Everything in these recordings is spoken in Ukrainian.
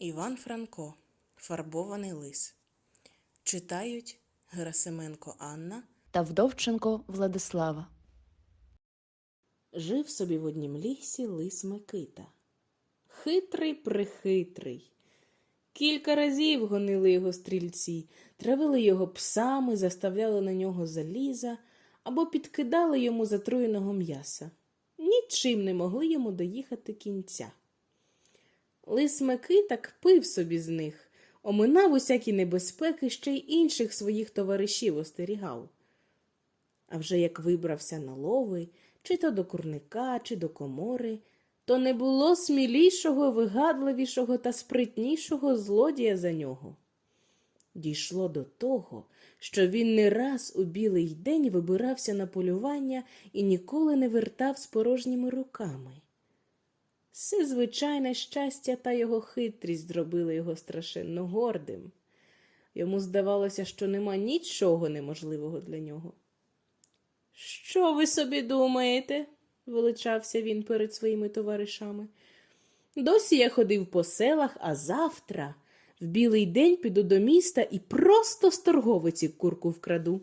Іван Франко. Фарбований лис. Читають Герасименко Анна. та Вдовченко Владислава. Жив собі в однім лісі лис Микита. Хитрий прихитрий. Кілька разів гонили його стрільці, травили його псами, заставляли на нього заліза або підкидали йому затруєного м'яса. Нічим не могли йому доїхати кінця. Лис Микита кпив собі з них, оминав усякі небезпеки, ще й інших своїх товаришів остерігав. А вже як вибрався на лови, чи то до курника, чи до комори, то не було смілішого, вигадливішого та спритнішого злодія за нього. Дійшло до того, що він не раз у білий день вибирався на полювання і ніколи не вертав з порожніми руками. Все звичайне щастя та його хитрість зробили його страшенно гордим. Йому здавалося, що нема нічого неможливого для нього. Що ви собі думаєте? величався він перед своїми товаришами. Досі я ходив по селах, а завтра в білий день піду до міста і просто з торговиці курку вкраду.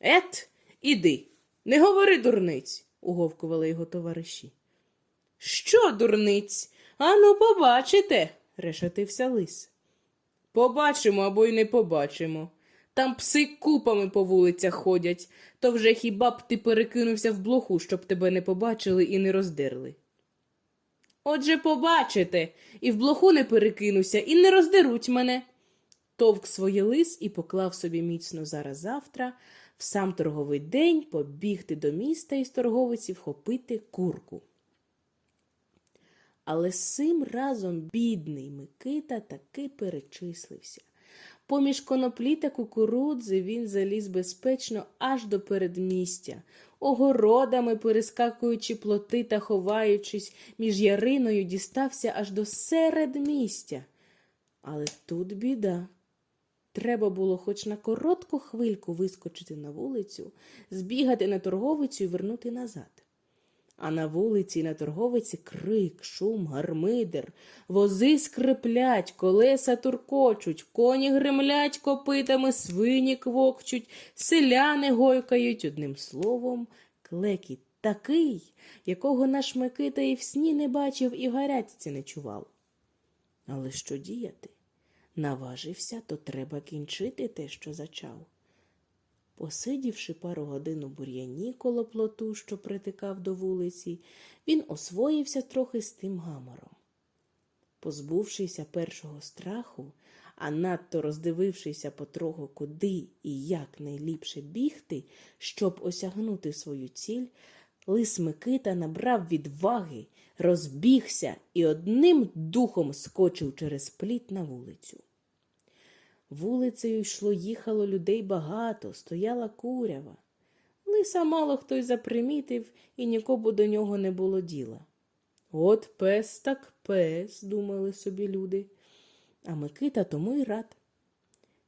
Ет, іди, не говори дурниць, уговкували його товариші. Що, дурниць? Ану, побачите, решетився лис. Побачимо або й не побачимо. Там пси купами по вулицях ходять, то вже хіба б ти перекинувся в блоху, щоб тебе не побачили і не роздерли. Отже, побачите, і в блоху не перекинуся, і не роздеруть мене. Товк своє лис і поклав собі міцно зараз завтра, в сам торговий день побігти до міста і з торговиці вхопити курку. Але з цим разом бідний Микита таки перечислився. Поміж коноплі та кукурудзи він заліз безпечно аж до передмістя, огородами перескакуючи плоти та ховаючись між яриною, дістався аж до середмістя. Але тут біда. Треба було хоч на коротку хвильку вискочити на вулицю, збігати на торговицю і вернути назад. А на вулиці і на торговиці крик, шум, гармидер, вози скриплять, колеса туркочуть, коні гремлять копитами, свині квокчуть, селяни гойкають, одним словом, клекіт такий, якого наш Микита і в сні не бачив, і гарячці не чував. Але що діяти? Наважився, то треба кінчити те, що зачав. Посидівши пару годин у бур'яні коло плоту, що притикав до вулиці, він освоївся трохи з тим гамором. Позбувшися першого страху, а надто роздивившися потроху, куди і як найліпше бігти, щоб осягнути свою ціль, лис Микита набрав відваги, розбігся і одним духом скочив через пліт на вулицю. Вулицею йшло, їхало людей багато, стояла курява. Лиса мало хто й запримітив, і нікому до нього не було діла. От пес так пес, думали собі люди, а Микита тому й рад.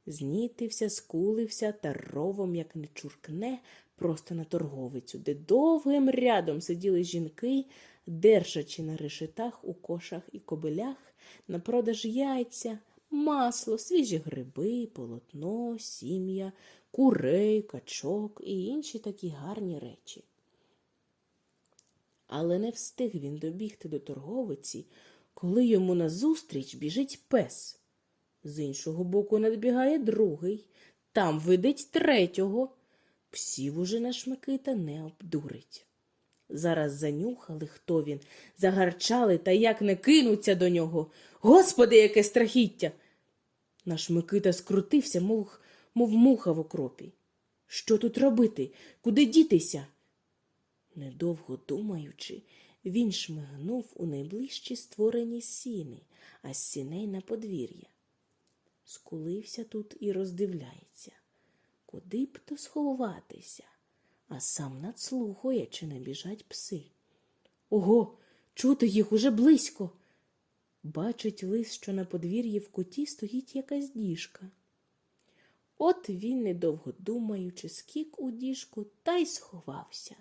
Знітився, скулився та ровом, як не чуркне, просто на торговицю, де довгим рядом сиділи жінки, держачи на решетах у кошах і кобилях на продаж яйця, масло, свіжі гриби, полотно, сім'я, курей, качок і інші такі гарні речі. Але не встиг він добігти до торговиці, коли йому назустріч біжить пес. З іншого боку надбігає другий, там видить третього. Псів уже наш Микита не обдурить. Зараз занюхали, хто він, загарчали та як не кинуться до нього. Господи, яке страхіття! Наш Микита скрутився, мов, мов муха в окропі. Що тут робити? Куди дітися? Недовго думаючи, він шмигнув у найближчі створені сіни, а з сіней на подвір'я. Скулився тут і роздивляється, куди б то сховатися, а сам надслухує, чи не біжать пси. Ого, чути їх уже близько. Бачить лис, що на подвір'ї в куті стоїть якась діжка. От він, недовго думаючи, скік у діжку та й сховався.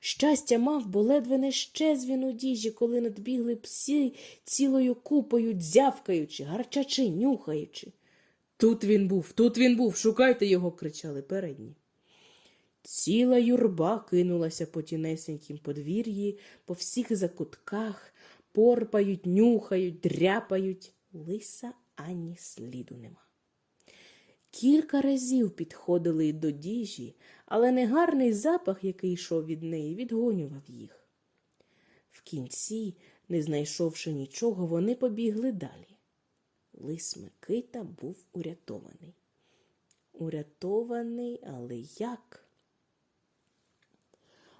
Щастя мав, бо ледве не щез він у діжі, коли надбігли пси цілою купою, дзявкаючи, гарчачи, нюхаючи. Тут він був, тут він був, шукайте його, кричали передні. Ціла юрба кинулася по тінесенькім подвір'ї, по всіх закутках, порпають, нюхають, дряпають. Лиса ані сліду нема. Кілька разів підходили до діжі, але негарний запах, який йшов від неї, відгонював їх. В кінці, не знайшовши нічого, вони побігли далі. Лис Микита був урятований. Урятований, але як?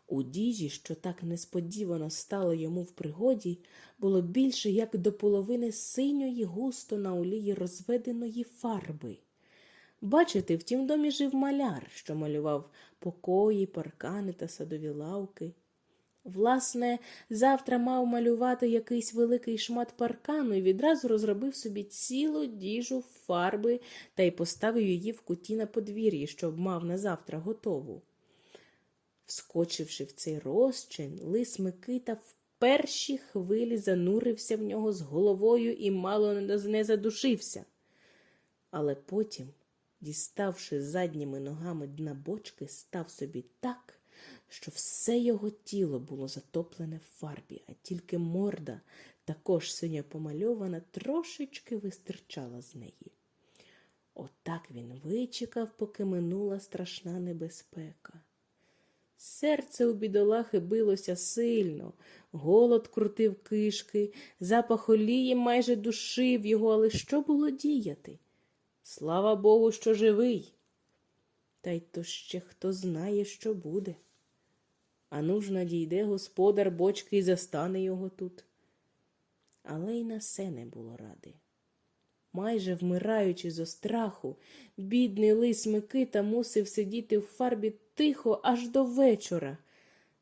У діжі, що так несподівано стало йому в пригоді, було більше як до половини синьої густо на олії розведеної фарби. Бачите, в тім домі жив маляр, що малював покої, паркани та садові лавки. Власне, завтра мав малювати якийсь великий шмат паркану і відразу розробив собі цілу діжу фарби та й поставив її в куті на подвір'ї, щоб мав на завтра готову. Вскочивши в цей розчин, лис Микита в перші хвилі занурився в нього з головою і мало не задушився. Але потім, діставши задніми ногами дна бочки, став собі так, що все його тіло було затоплене в фарбі, а тільки морда, також синьо помальована, трошечки вистирчала з неї. Отак він вичекав, поки минула страшна небезпека. Серце у бідолахи билося сильно, голод крутив кишки, запах олії майже душив його, але що було діяти? Слава Богу, що живий. Та й то ще хто знає, що буде. Ану ж надійде господар бочки і застане його тут. Але й на се не було ради. Майже вмираючи зо страху, бідний лис Микита мусив сидіти в фарбі тихо аж до вечора,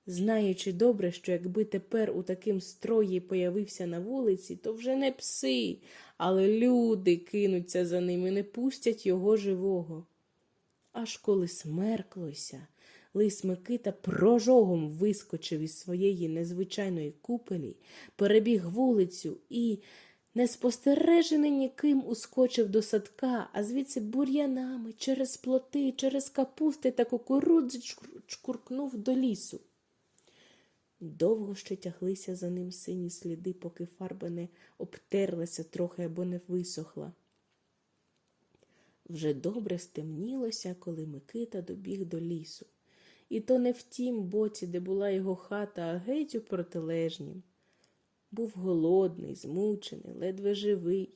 знаючи добре, що якби тепер у таким строї появився на вулиці, то вже не пси, але люди кинуться за ним і не пустять його живого. Аж коли смерклося, лис Микита прожогом вискочив із своєї незвичайної купелі, перебіг вулицю і, неспостережений ніким, ускочив до садка, а звідси бур'янами, через плоти, через капусти та кукурудзи чкур- чкуркнув до лісу. Довго ще тяглися за ним сині сліди, поки фарба не обтерлася трохи або не висохла. Вже добре стемнілося, коли Микита добіг до лісу. І то не в тім боці, де була його хата, а геть у протилежнім. Був голодний, змучений, ледве живий.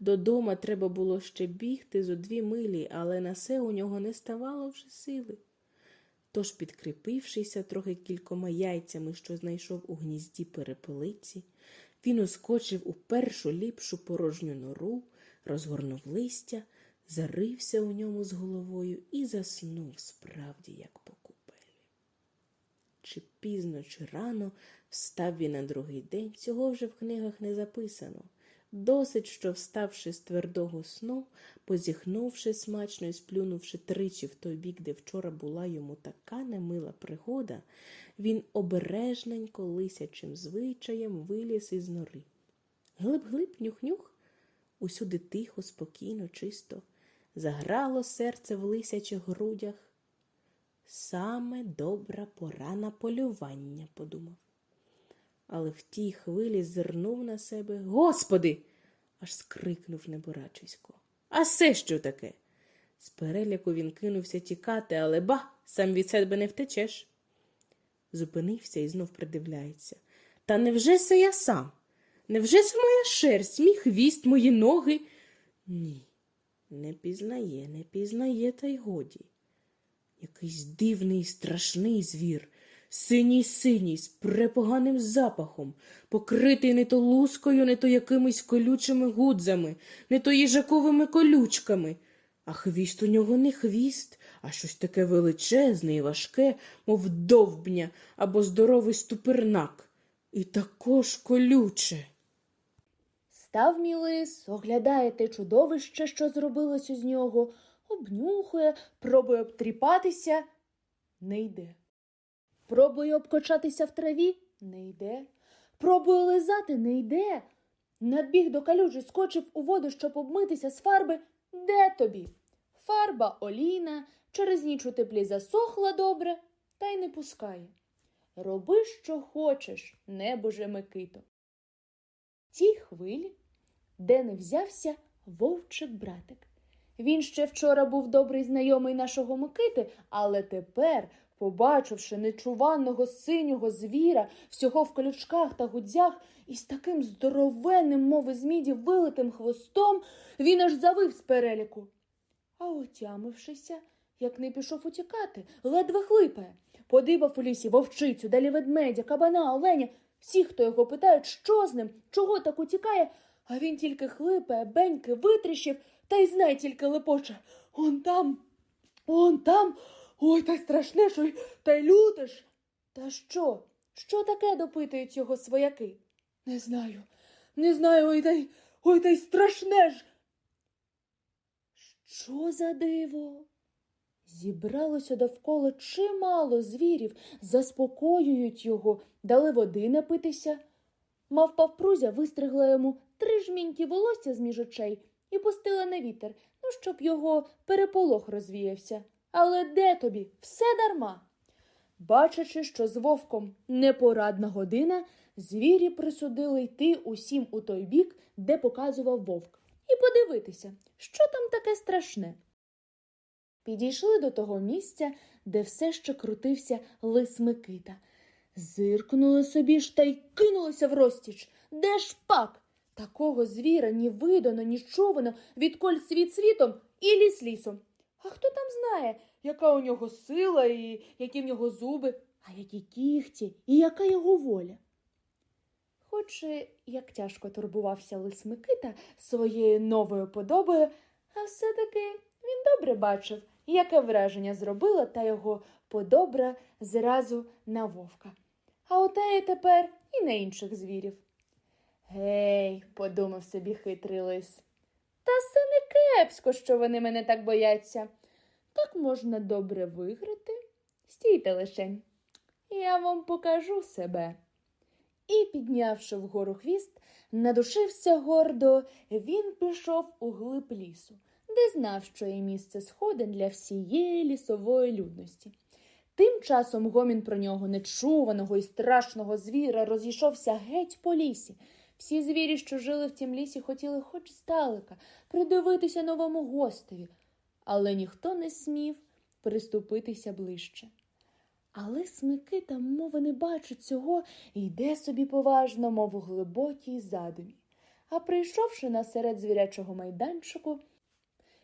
Додома треба було ще бігти зо дві милі, але на се у нього не ставало вже сили. Тож, підкріпившися трохи кількома яйцями, що знайшов у гнізді перепелиці, він ускочив у першу ліпшу порожню нору, розгорнув листя, зарився у ньому з головою і заснув справді, як по купелі. Чи пізно, чи рано встав він на другий день, цього вже в книгах не записано. Досить, що, вставши з твердого сну, позіхнувши смачно і сплюнувши тричі в той бік, де вчора була йому така немила пригода, він обережненько лисячим звичаєм виліз із нори. Глиб-глиб, нюх-нюх, усюди тихо, спокійно, чисто. Заграло серце в лисячих грудях. Саме добра пора на полювання, подумав. Але в тій хвилі зирнув на себе. Господи. аж скрикнув неборачисько. А це що таке? З переляку він кинувся тікати, але ба, сам від себе не втечеш. Зупинився і знов придивляється. Та невже це я сам? Невже це моя шерсть, мій хвіст, мої ноги? Ні, не пізнає, не пізнає, та й годі. Якийсь дивний, страшний звір, синій синій, з препоганим запахом, покритий не то лускою, не то якимись колючими гудзами, не то їжаковими колючками. А хвіст у нього не хвіст, а щось таке величезне і важке, мов довбня або здоровий ступернак. І також колюче. Став мій лис, оглядає те чудовище, що зробилося з нього, обнюхує, пробує обтріпатися. Не йде. Пробує обкочатися в траві не йде. Пробує лизати не йде. Надбіг до калюжі, скочив у воду, щоб обмитися з фарби. Де тобі? Фарба олійна, через ніч у теплі засохла добре, та й не пускає. Роби, що хочеш, небоже Микито. Тій хвилі, де не взявся вовчик братик. Він ще вчора був добрий знайомий нашого Микити, але тепер, побачивши нечуваного синього звіра, всього в колючках та гудзях, і з таким здоровенним, мови зміді, вилитим хвостом, він аж завив з переліку. А отямившися, як не пішов утікати, ледве хлипає. Подибав у лісі вовчицю, далі ведмедя, кабана, оленя. Всі, хто його питають, що з ним, чого так утікає, а він тільки хлипає, беньки витріщив, та й знай тільки лепоче. Он там, он там, ой, та й страшне, що й та й люте ж. Та що? Що таке допитують його свояки? Не знаю, не знаю, ой та й, ой та й страшне ж. Що за диво? Зібралося довкола чимало звірів, заспокоюють його, дали води напитися. Мавпа впрузя вистригла йому три жміньки волосся з між очей і пустила на вітер, ну, щоб його переполох розвіявся. Але де тобі? Все дарма. Бачачи, що з вовком непорадна година, звірі присудили йти усім у той бік, де показував вовк, і подивитися, що там таке страшне. Підійшли до того місця, де все ще крутився лис Микита. Зиркнули собі ж та й кинулися в розтіч. Де ж пак? Такого звіра ні видано, ні чувано, відколь світ світом і ліс лісом. А хто там знає, яка у нього сила і які в нього зуби, а які кіхті, і яка його воля? Хоч як тяжко турбувався лис Микита своєю новою подобою, а все-таки він добре бачив, яке враження зробила та його подобра зразу на вовка. А отеє тепер і на інших звірів. Гей, подумав собі хитрий лис. Та це не кепсько, що вони мене так бояться. Так можна добре виграти. Стійте лишень, я вам покажу себе. І, піднявши вгору хвіст, надушився гордо, він пішов у глиб лісу, де знав, що є місце сходин для всієї лісової людності. Тим часом гомін про нього нечуваного і страшного звіра розійшовся геть по лісі. Всі звірі, що жили в тім лісі, хотіли хоч здалека придивитися новому гостеві, але ніхто не смів приступитися ближче. Але Смикита, мови не бачить цього, йде собі поважно, мов у глибокій задумі. А прийшовши на серед звірячого майданчику,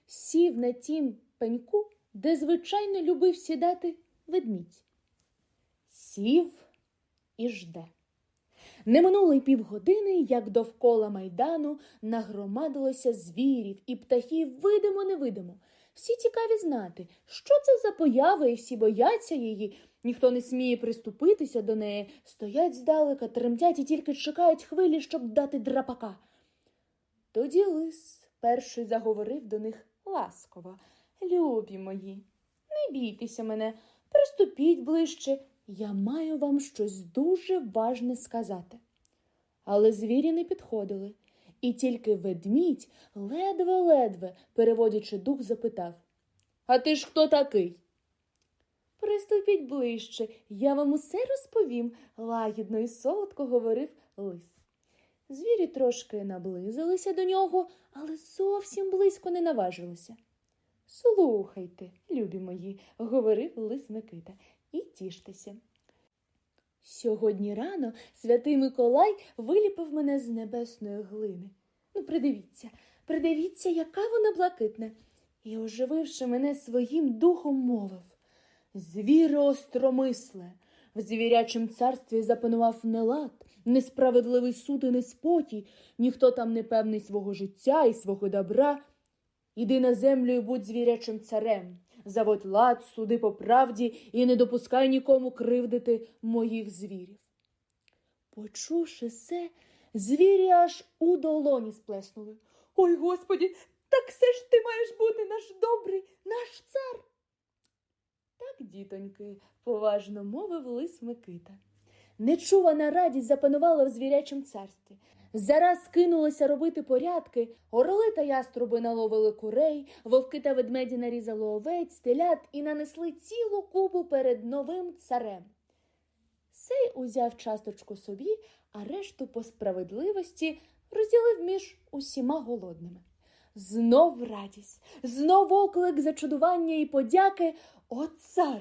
сів на тім пеньку, де звичайно любив сідати ведмідь. Сів і жде. Не минуло й півгодини, як довкола майдану нагромадилося звірів і птахів видимо-невидимо. Всі цікаві знати, що це за поява, і всі бояться її. Ніхто не сміє приступитися до неї, стоять здалека, тремтять і тільки чекають хвилі, щоб дати драпака. Тоді лис перший заговорив до них ласково. Любі мої, не бійтеся мене, приступіть ближче, я маю вам щось дуже важне сказати. Але звірі не підходили, і тільки ведмідь, ледве-ледве, переводячи дух, запитав А ти ж хто такий? Приступіть ближче, я вам усе розповім, лагідно і солодко говорив лис. Звірі трошки наблизилися до нього, але зовсім близько не наважилися. Слухайте, любі мої, говорив лис Микита, і тіштеся. Сьогодні рано святий Миколай виліпив мене з небесної глини. Ну, придивіться, придивіться, яка вона блакитна. І, ожививши мене своїм духом, мовив Звіре остромисле, в звірячім царстві запанував нелад, несправедливий суд і неспокій, ніхто там не певний свого життя і свого добра. Іди на землю і будь звірячим царем, заводь лад, суди по правді і не допускай нікому кривдити моїх звірів. Почувши це, звірі аж у долоні сплеснули. Ой, господі, так все ж ти маєш бути наш добрий, наш цар. Так, дітоньки, поважно мовив лис Микита. Нечувана радість запанувала в звірячому царстві. Зараз кинулися робити порядки, орли та яструби наловили курей, вовки та ведмеді нарізали овець, телят і нанесли цілу купу перед новим царем. Сей узяв часточку собі, а решту по справедливості розділив між усіма голодними. Знов радість, знов оклик зачудування і подяки. От цар,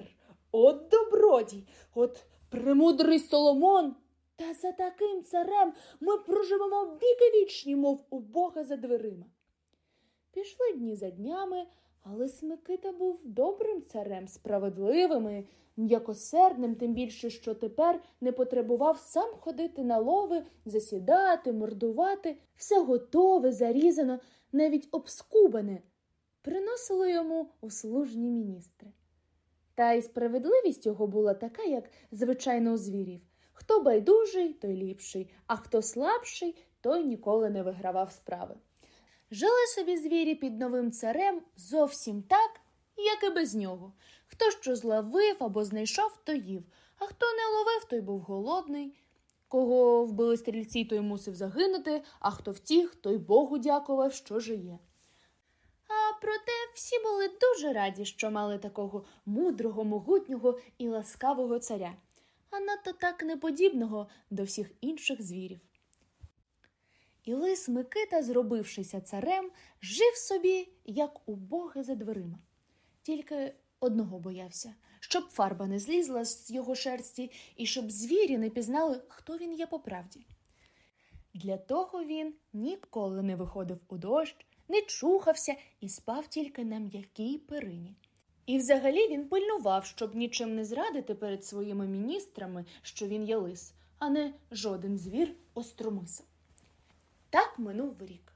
от добродій, от премудрий Соломон. Та за таким царем ми проживемо віки вічні, мов у Бога за дверима. Пішли дні за днями, але Смикита був добрим царем, справедливим і м'якосердним, тим більше, що тепер не потребував сам ходити на лови, засідати, мордувати, все готове, зарізано, навіть обскубане, приносили йому услужні міністри. Та й справедливість його була така, як звичайно у звірів. Хто байдужий, той ліпший, а хто слабший, той ніколи не вигравав справи. Жили собі звірі під новим царем зовсім так, як і без нього. Хто що зловив або знайшов, то їв, а хто не ловив, той був голодний. Кого вбили стрільці, той мусив загинути, а хто втіх, той Богу дякував, що жиє. А проте всі були дуже раді, що мали такого мудрого, могутнього і ласкавого царя, а надто так неподібного до всіх інших звірів. І лис Микита, зробившися царем, жив собі, як у боги за дверима. Тільки одного боявся, щоб фарба не злізла з його шерсті і щоб звірі не пізнали, хто він є по правді. Для того він ніколи не виходив у дощ, не чухався і спав тільки на м'якій перині. І взагалі він пильнував, щоб нічим не зрадити перед своїми міністрами, що він є лис, а не жоден звір остромисав. Так минув рік.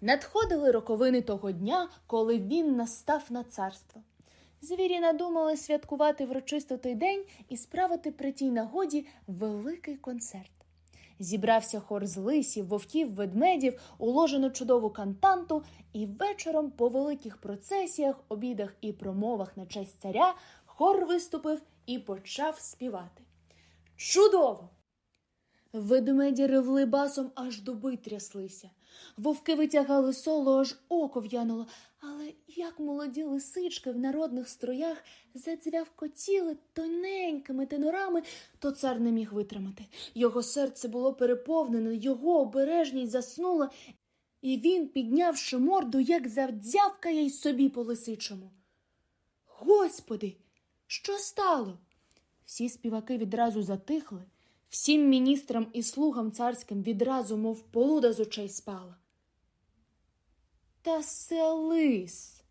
Надходили роковини того дня, коли він настав на царство. Звірі надумали святкувати врочисто день і справити при тій нагоді великий концерт. Зібрався хор з лисів, вовків, ведмедів, уложену чудову кантанту, і вечором по великих процесіях, обідах і промовах на честь царя хор виступив і почав співати. Чудово! Ведмеді ревли басом, аж дуби тряслися. Вовки витягали соло, аж око в'януло, але як молоді лисички в народних строях задзвявкотіли тоненькими тенорами, то цар не міг витримати. Його серце було переповнене, його обережність заснула, і він, піднявши морду, як завдзявкає й собі по лисичому. Господи, що стало? Всі співаки відразу затихли. Всім міністрам і слугам царським відразу, мов полуда з очей спала. Та це лис,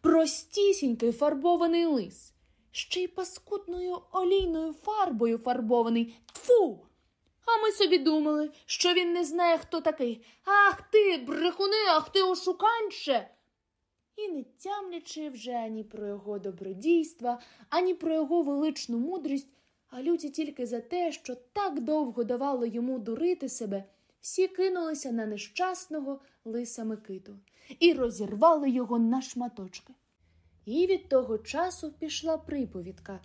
простісінький фарбований лис, ще й паскудною олійною фарбою фарбований. Тфу! А ми собі думали, що він не знає, хто такий. Ах ти, брехуни, ах ти ошуканче. І не тямлячи вже ані про його добродійства, ані про його величну мудрість, а люті тільки за те, що так довго давало йому дурити себе, всі кинулися на нещасного лиса Микиту і розірвали його на шматочки. І від того часу пішла приповідка,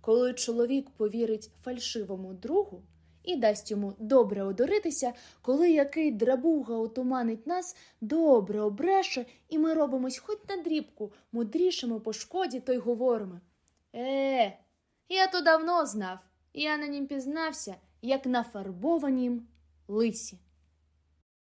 коли чоловік повірить фальшивому другу і дасть йому добре одуритися, коли який драбуга отуманить нас, добре обреше, і ми робимось хоч на дрібку, мудрішими по шкоді, то й говоримо. Е, я то давно знав, я на нім пізнався, як на фарбованім лисі.